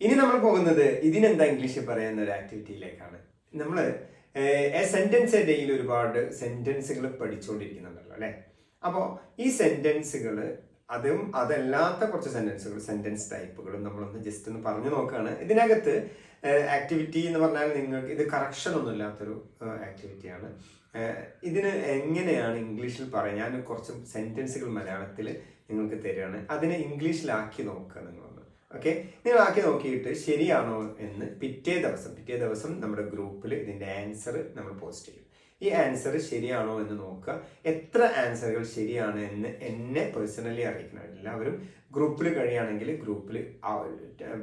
ഇനി നമ്മൾ പോകുന്നത് ഇതിനെന്താ ഇംഗ്ലീഷിൽ പറയുന്ന ഒരു ആക്ടിവിറ്റിയിലേക്കാണ് നമ്മൾ സെന്റൻസ് ഡേയിൽ ഒരുപാട് സെന്റൻസുകൾ പഠിച്ചുകൊണ്ടിരിക്കുന്നുണ്ടല്ലോ അല്ലെ? അപ്പോൾ ഈ സെന്റൻസുകൾ അതും അതല്ലാത്ത കുറച്ച് സെന്റൻസുകൾ സെന്റൻസ് ടൈപ്പുകളും നമ്മളൊന്ന് ജസ്റ്റ് ഒന്ന് പറഞ്ഞു നോക്കുകയാണ് ഇതിനകത്ത് ആക്ടിവിറ്റി എന്ന് പറഞ്ഞാൽ നിങ്ങൾക്ക് ഇത് കറക്ഷൻ ഒന്നും ഇല്ലാത്തൊരു ആക്ടിവിറ്റിയാണ് ഇതിന് എങ്ങനെയാണ് ഇംഗ്ലീഷിൽ പറയാൻ കുറച്ച് സെന്റൻസുകൾ മലയാളത്തിൽ നിങ്ങൾക്ക് തരികയാണ് അതിനെ ഇംഗ്ലീഷിലാക്കി നോക്കുക നിങ്ങളൊന്ന്. ഓക്കെ നിങ്ങൾ ആക്കി നോക്കിയിട്ട് ശരിയാണോ എന്ന് പിറ്റേ ദിവസം പിറ്റേ ദിവസം നമ്മുടെ ഗ്രൂപ്പിൽ ഇതിന്റെ ആൻസർ നമ്മൾ പോസ്റ്റ് ചെയ്യും. ഈ ആൻസർ ശരിയാണോ എന്ന് നോക്കുക. എത്ര ആൻസറുകൾ ശരിയാണ് എന്ന് എന്നെ പേഴ്സണലി അറിയിക്കണം. എല്ലാവരും ഗ്രൂപ്പിൽ കഴിയുകയാണെങ്കിൽ ഗ്രൂപ്പിൽ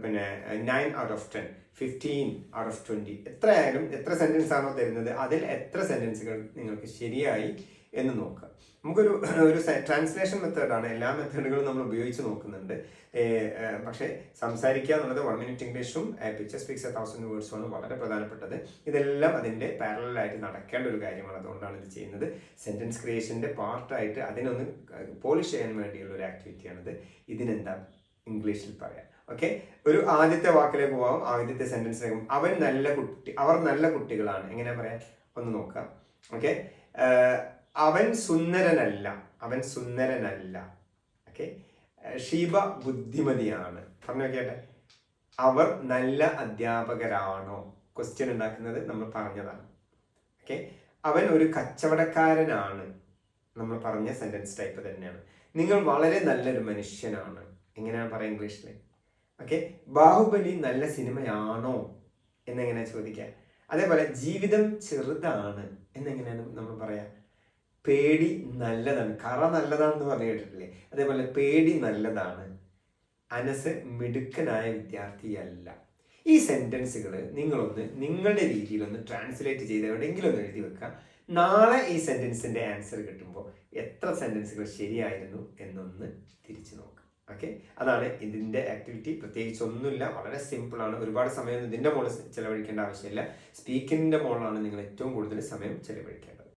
പിന്നെ nine out of ten fifteen out of twenty എത്ര ആയാലും എത്ര സെന്റൻസ് ആണോ തരുന്നത് അതിൽ എത്ര സെന്റൻസുകൾ നിങ്ങൾക്ക് ശരിയായി എന്ന് നോക്കുക നമുക്കൊരു ഒരു ട്രാൻസ്ലേഷൻ മെത്തേഡാണ് എല്ലാ മെത്തേഡുകളും നമ്മൾ ഉപയോഗിച്ച് നോക്കുന്നുണ്ട്. പക്ഷേ സംസാരിക്കുക എന്നുള്ളത് വൺ മിനിറ്റ് ഇംഗ്ലീഷും പിക്ചർ സ്പീക്സ് എ തൗസൻഡ് വേർഡ്സുമാണ് വളരെ പ്രധാനപ്പെട്ടത്. ഇതെല്ലാം അതിന്റെ പാരലായിട്ട് നടക്കേണ്ട ഒരു കാര്യമാണ്. അതുകൊണ്ടാണ് ഇത് ചെയ്യുന്നത്. സെന്റൻസ് ക്രിയേഷന്റെ പാർട്ടായിട്ട് അതിനൊന്ന് പോളിഷ് ചെയ്യാൻ വേണ്ടിയുള്ള ഒരു ആക്ടിവിറ്റിയാണിത് ഇതിനെന്താ ഇംഗ്ലീഷിൽ പറയാം. ഓക്കെ ഒരു ആദ്യത്തെ വാക്കിലേക്ക് പോവാം. ആദ്യത്തെ സെന്റൻസിലേക്ക് അവൻ നല്ല കുട്ടി അവർ നല്ല കുട്ടികളാണ്. എങ്ങനെ പറയാം? ഒന്ന് നോക്കാം. ഓക്കെ അവൻ സുന്ദരനല്ല അവൻ സുന്ദരനല്ല. ഓക്കെ ഷീബ ബുദ്ധിമതിയാണ്. പറഞ്ഞു നോക്കിയാട്ടെ. അവർ നല്ല അധ്യാപകരാണോ? ക്വസ്റ്റ്യൻ ഉണ്ടാക്കുന്നത് നമ്മൾ പറഞ്ഞതാണ്. ഓക്കെ അവൻ ഒരു കച്ചവടക്കാരനാണ്. നമ്മൾ പറഞ്ഞ സെന്റൻസ് ടൈപ്പ് തന്നെയാണ്. നിങ്ങൾ വളരെ നല്ലൊരു മനുഷ്യനാണ്. എങ്ങനെയാണ് പറയുക ഇംഗ്ലീഷിൽ ഓക്കെ ബാഹുബലി നല്ല സിനിമയാണോ? എന്നെങ്ങനെ ചോദിക്കുക? അതേപോലെ ജീവിതം ചെറുതാണ് എന്നെങ്ങനെയാണ് നമ്മൾ പറയാ? പേടി നല്ലതാണ്. കറ നല്ലതാണെന്ന് പറഞ്ഞു കേട്ടിട്ടില്ലേ? അതേപോലെ പേടി നല്ലതാണ്. അനസ് മിടുക്കനായ വിദ്യാർത്ഥിയല്ല. ഈ സെന്റൻസുകൾ നിങ്ങളൊന്ന് നിങ്ങളുടെ രീതിയിലൊന്ന് ട്രാൻസ്ലേറ്റ് ചെയ്ത് എവിടെയെങ്കിലും ഒന്ന് എഴുതി വെക്കുക നാളെ ഈ സെന്റൻസിന്റെ ആൻസർ കിട്ടുമ്പോൾ എത്ര സെന്റൻസുകൾ ശരിയായിരുന്നു എന്നൊന്ന് തിരിച്ചു നോക്കുക ഓക്കെ അതാണ് ഇതിന്റെ ആക്ടിവിറ്റി പ്രത്യേകിച്ച് ഒന്നുമില്ല. വളരെ സിമ്പിളാണ് ഒരുപാട് സമയം ഇതിന്റെ മുകളിൽ ചിലവഴിക്കേണ്ട ആവശ്യമില്ല. സ്പീക്കിങ്ങിന്റെ മുകളിലാണ് നിങ്ങൾ ഏറ്റവും കൂടുതൽ സമയം ചെലവഴിക്കേണ്ടത്.